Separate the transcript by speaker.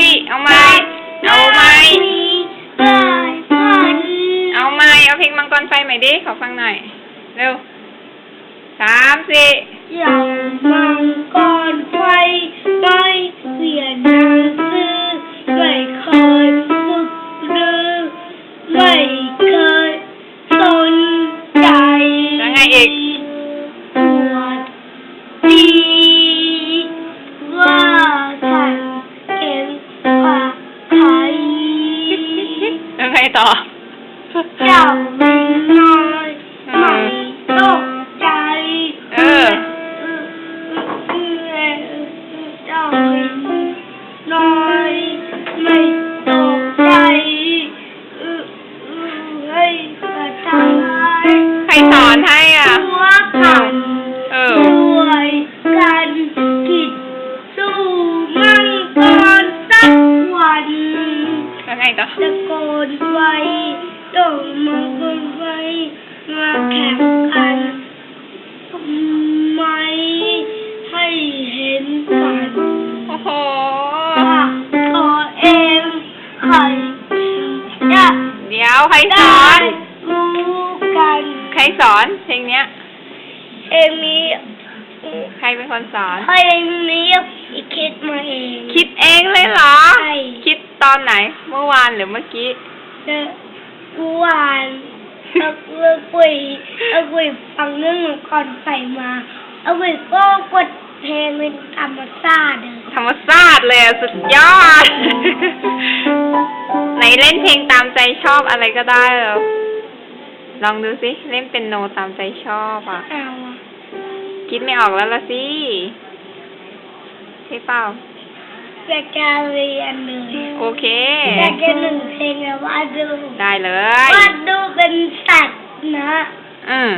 Speaker 1: ย เอาไหมเอาไหม
Speaker 2: ได้ฝัน
Speaker 1: เอาไหมเอาเพลงมังกรไฟใหม่ดิ ขอฟังหน่อย เร็วสามสี่
Speaker 2: อย่างมังกร
Speaker 1: ต่อ
Speaker 2: เจ้าไม่น้อยไม่ตกใจ
Speaker 1: เออ
Speaker 2: เจ้าไม่น้อยไม่ตกใจให้กระจาย
Speaker 1: ใครสอนให้อะ
Speaker 2: ตัวกัน
Speaker 1: เงต่อ
Speaker 2: ตะโกนไว้ต้องมังกรไว้มาแข่งกันทำไมให้เห็นกัน
Speaker 1: โอ้โห
Speaker 2: ว่าตัวเองใครจะ
Speaker 1: เดี๋ยวใครส
Speaker 2: ได้
Speaker 1: อน
Speaker 2: รู้กัน
Speaker 1: ใครสอนเพลงเนี้ย
Speaker 2: เอมี่
Speaker 1: ใครเป็นคนสอน
Speaker 2: เอมี่คิดมาเอง
Speaker 1: คิดเองเลยเหรอ
Speaker 2: ใช่
Speaker 1: คิดต อนไหน เมื่อวานหรือเมื่อกี้
Speaker 2: เมื่อวานเอาเมื่อคุยเอาคุยฟังเรื่องก่อนใส่มาเอาคุยก็กดเพลงเป็นธรรมชาติเลย
Speaker 1: ธรรมชาติเลยอะสุดยอด ไหนเล่นเพลงตามใจชอบอะไรก็ได้เหรอลองดูสิเล่นเป็นโนตามใจชอบอะ
Speaker 2: เอาอะ
Speaker 1: คิดไม่ออกแล้วละสิใช่เปล่า
Speaker 2: แต่การเรียนเลย
Speaker 1: โอเค
Speaker 2: แต่แค่หนึ่งเพลงอะวาดดู
Speaker 1: ได้เลย วา
Speaker 2: ดดูเป็นสัตว์นะ
Speaker 1: อืม